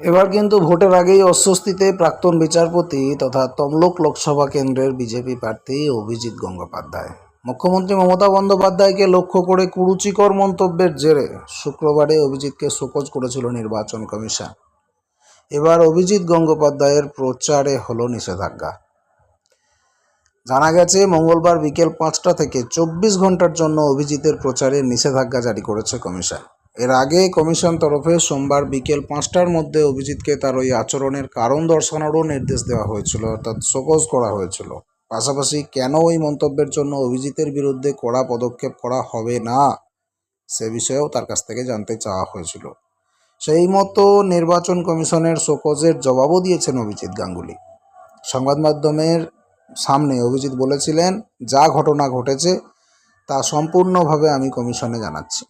এবার কিন্তু ভোটের আগেই অস্বস্তিতে প্রাক্তন বিচারপতি তথা তমলুক লোকসভা কেন্দ্রের বিজেপি প্রার্থী অভিজিৎ গঙ্গোপাধ্যায়। মুখ্যমন্ত্রী মমতা বন্দ্যোপাধ্যায়কে লক্ষ্য করে কুরুচিকর মন্তব্যের জেরে শুক্রবারে অভিজিৎকে শোকজ করেছিল নির্বাচন কমিশন। এবার অভিজিৎ গঙ্গোপাধ্যায়ের প্রচারে হলো নিষেধাজ্ঞা। জানা গেছে, মঙ্গলবার বিকেল পাঁচটা থেকে চব্বিশ ঘণ্টার জন্য অভিজিতের প্রচারে নিষেধাজ্ঞা জারি করেছে কমিশন। এর আগে কমিশন তরফে সোমবার বিকেল পাঁচটার মধ্যে অভিজিৎকে তার ওই আচরণের কারণ দর্শানোরও নির্দেশ দেওয়া হয়েছিল, অর্থাৎ শোকজ করা হয়েছিল। পাশাপাশি কেন ওই মন্তব্যের জন্য অভিজিতের বিরুদ্ধে কড়া পদক্ষেপ করা হবে না, সে বিষয়েও তার কাছ থেকে জানতে চাওয়া হয়েছিল। সেই মতো নির্বাচন কমিশনের শোকজের জবাবও দিয়েছেন অভিজিৎ গাঙ্গুলি। সংবাদ মাধ্যমের সামনে অভিজিৎ বলেছিলেন, যা ঘটনা ঘটেছে, তা সম্পূর্ণভাবে আমি কমিশনে জানাচ্ছি।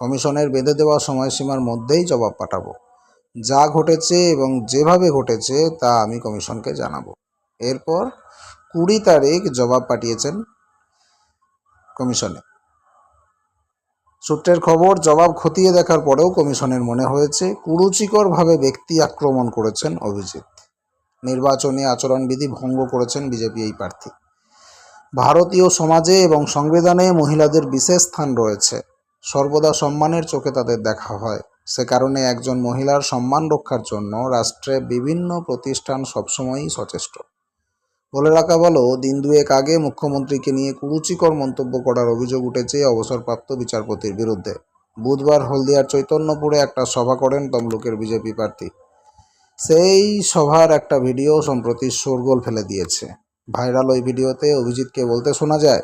কমিশনের বেঁধে দেওয়া সময়সীমার মধ্যেই জবাব পাঠাবো। যা ঘটেছে এবং যেভাবে ঘটেছে তা আমি কমিশনকে জানাব। এরপর কুড়ি তারিখ জবাব পাঠিয়েছেন কমিশনে। সূত্রের খবর, জবাব খতিয়ে দেখার পরেও কমিশনের মনে হয়েছে, কুরুচিকরভাবে ব্যক্তি আক্রমণ করেছেন অভিজিৎ। নির্বাচনী আচরণবিধি ভঙ্গ করেছেন বিজেপি এই প্রার্থী। ভারতীয় সমাজে এবং সংবিধানে মহিলাদের বিশেষ স্থান রয়েছে। সর্বদা সম্মানের চোখে তাদের দেখা হয়। সে কারণে একজন মহিলার সম্মান রক্ষার জন্য রাষ্ট্রে বিভিন্ন প্রতিষ্ঠান সবসময়ই সচেষ্ট। বলে রাখা ভালো, দিন দুয়েক আগে মুখ্যমন্ত্রীকে নিয়ে কুরুচিকর মন্তব্য করার অভিযোগ উঠেছে অবসরপ্রাপ্ত বিচারপতির বিরুদ্ধে। বুধবার হলদিয়ার চৈতন্যপুরে একটা সভা করেন তমলুকের বিজেপি প্রার্থী। সেই সভার একটা ভিডিও সম্প্রতি শোরগোল ফেলে দিয়েছে। ভাইরাল ওই ভিডিওতে অভিজিৎকে বলতে শোনা যায়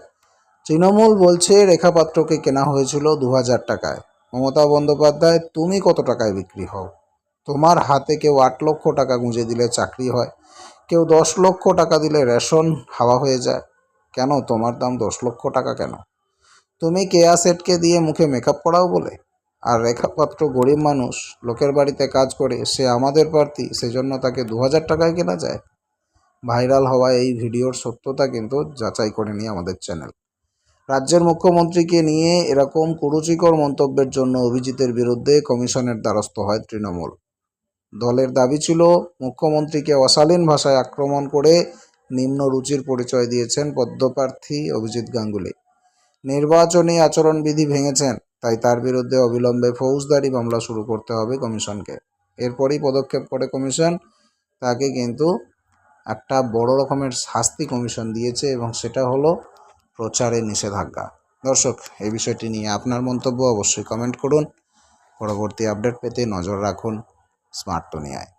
তৃণমূল বলছে রেখা পাত্রকে কেনা হয়েছিল দু হাজার টাকায়। মমতা বন্দ্যোপাধ্যায়, তুমি কত টাকায় বিক্রি হও? তোমার হাতে কেউ আট লক্ষ টাকা গুঁজে দিলে চাকরি হয়। কেউ দশ লক্ষ টাকা দিলে রেশন হাওয়া হয়ে যায়। কেন? তোমার দাম দশ লক্ষ টাকা কেন? তুমি কেয়া সেটকে দিয়ে মুখে মেকআপ করাও বলে? আর রেখাপাত্র গরিব মানুষ, লোকের বাড়িতে কাজ করে, সে আমাদের প্রার্থী, সেজন্য তাকে দু হাজার টাকায় কেনা যায়? ভাইরাল হওয়া এই ভিডিওর সত্যতা কিন্তু যাচাই করে করেনি আমাদের চ্যানেল। রাজ্যের মুখ্যমন্ত্রীকে নিয়ে এরকম কুরুচিকর মন্তব্যের জন্য অভিজিতের বিরুদ্ধে কমিশনের দ্বারস্থ হয় তৃণমূল। দলের দাবি ছিল, মুখ্যমন্ত্রীকে অশালীন ভাষায় আক্রমণ করে নিম্ন রুচির পরিচয় দিয়েছেন পদ্মপ্রার্থী অভিজিৎ গাঙ্গুলি। নির্বাচনী আচরণবিধি ভেঙেছেন, তাই তার বিরুদ্ধে অবিলম্বে ফৌজদারি মামলা শুরু করতে হবে কমিশনকে। এরপরই পদক্ষেপ করে কমিশন, তাকে কিন্তু একটা বড় রকমের শাস্তি কমিশন দিয়েছে এবং সেটা হলো প্রচারে নিষেধাজ্ঞা। দর্শক, এই বিষয়টি নিয়ে আপনার মন্তব্য অবশ্যই কমেন্ট করুন। পরবর্তী আপডেট পেতে নজর রাখুন স্মার্ট দুনিয়ায়।